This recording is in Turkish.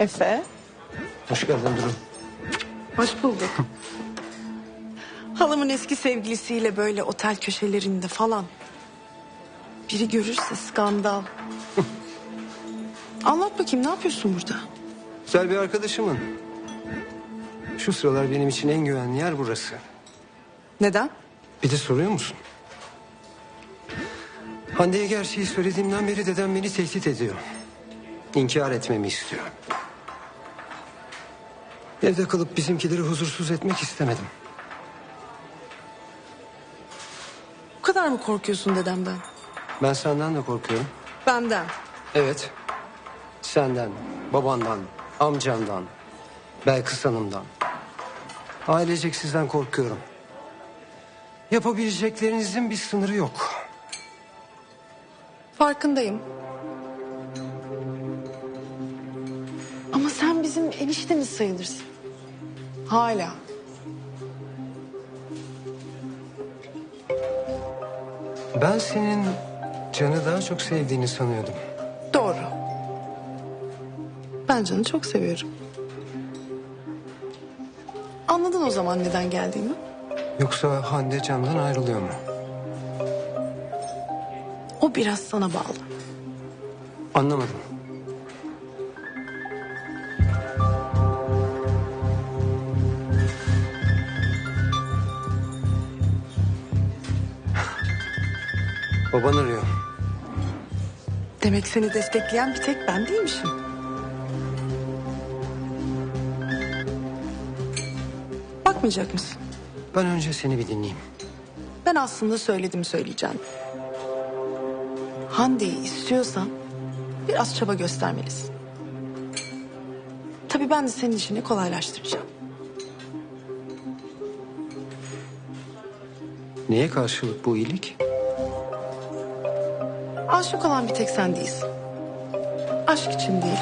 Efe. Hoş geldin Duru. Hoş bulduk. Halamın eski sevgilisiyle böyle otel köşelerinde falan. Biri görürse skandal. Anlat bakayım ne yapıyorsun burada? Güzel bir arkadaşımın. Şu sıralar benim için en güvenli yer burası. Neden? Bir de soruyor musun? Hande'ye gerçeği söylediğimden beri dedem beni tehdit ediyor. İnkar etmemi istiyor. Evde kalıp bizimkileri huzursuz etmek istemedim. Bu kadar mı korkuyorsun dedemden? Ben senden de korkuyorum. Benden. Evet. Senden, babandan, amcandan, Belkıs Hanım'dan. Ailecek sizden korkuyorum. Yapabileceklerinizin bir sınırı yok. Farkındayım. Bizim eniştemiz sayılırsın. Hala. Ben senin Can'ı daha çok sevdiğini sanıyordum. Doğru. Ben Can'ı çok seviyorum. Anladın o zaman neden geldiğimi? Yoksa Hande Can'dan ayrılıyor mu? O biraz sana bağlı. Anlamadım. Baban arıyor. Demek seni destekleyen bir tek ben değilmişim. Bakmayacak mısın? Ben önce seni bir dinleyeyim. Ben aslında söyledim söyleyeceğim. Hande'yi istiyorsan biraz çaba göstermelisin. Tabii ben de senin işini kolaylaştıracağım. Neye karşılık bu iyilik? Aşık olan bir tek sen değilsin. Aşk için değil,